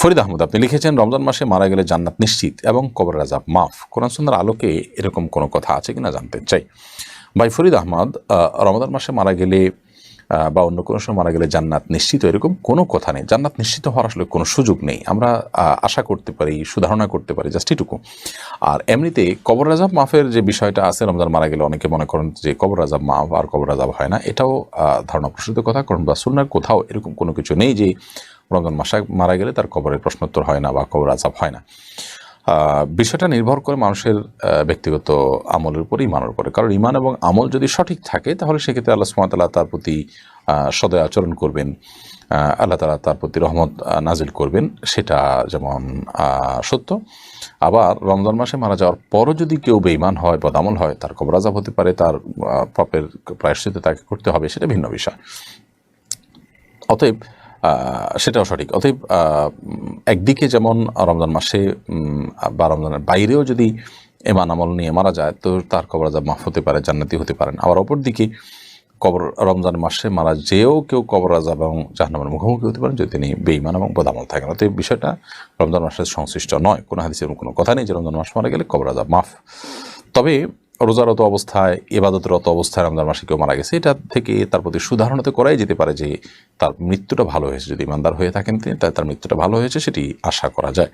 ফরিদ আহমদ আপনি লিখেছেন রমজান মাসে মারা গেলে জান্নাত নিশ্চিত এবং কবর রাজাব মাফ। কোরআন সুন্দর আলোকে এরকম কোনো কথা আছে কিনা জানতে চাই। ভাই ফরিদ আহমদ আহ, রমজান মাসে মারা গেলে বা অন্য কোনো সময় মারা গেলে জান্নাত নিশ্চিত এরকম কোনো কথা নেই। জান্নাত নিশ্চিত হওয়ার আসলে কোনো সুযোগ নেই। আমরা আশা করতে পারি সুধারণা করতে পারি জাস্ট এটুকু। আর এমনিতে কবর রাজাব মাফের যে বিষয়টা আছে রমজান মারা গেলে অনেকে মনে করেন যে কবর রাজাব মাফ আর কবর রাজাব হয় না। এটাও ধারণা প্রসূত কথা কারণ বা সুন্নার কোথাও এরকম কোনো কিছু নেই যে রমজান মাসে মারা গেলে তার কবরের প্রশ্নোত্তর হয় না বা কবর আজাব হয় না। বিষয়টা নির্ভর করে মানুষের ব্যক্তিগত আমলের উপর ইমানের উপরে। কারণ ইমান এবং আমল যদি সঠিক থাকে, তাহলে সেক্ষেত্রে আল্লাহ সুমতাল্লাহ তার প্রতি সদয় আচরণ করবেন। আল্লাহ তালা তার প্রতি রহমত নাজিল করবেন, সেটা যেমন সত্য। আবার রমজান মাসে মারা যাওয়ার পরও যদি কেউ বেইমান হয় বদামল হয়, তার কবর আজাব হতে পারে, তার পাপের প্রায়শ্চিত তাকে করতে হবে, সেটা ভিন্ন বিষয়। অতএব সেটাও সঠিক। অতএব একদিকে যেমন রমজান মাসে বা রমজানের বাইরেও যদি এমান আমল নিয়ে মারা যায়, তো তার কবর আজাব মাফ হতে পারে, জান্নাতি হতে পারেন আবার অপরদিকে, কবর রমজান মাসে মারা যেও কেউ কবর আজাব এবং জাহান্নামের মুখোমুখি হতে পারেন যদি তিনি বেইমান এবং বদামল থাকেন। অতএব, বিষয়টা রমজান মাসের সংশ্লিষ্ট নয়। কোনো হাদিসের কোনো কথা নেই যে রমজান মাস মারা গেলে কবর আজাব মাফ। তবে রোজারত অবস্থায় এবাদতরত অবস্থায় রমজান মাসে কেউ মারা গেছে, এটা থেকে তার প্রতি সুধারণতে করাই যেতে পারে যে তার মৃত্যুটা ভালো হয়েছে। যদি ইমানদার হয়ে থাকেন তিনি তার মৃত্যুটা ভালো হয়েছে, সেটি আশা করা যায়।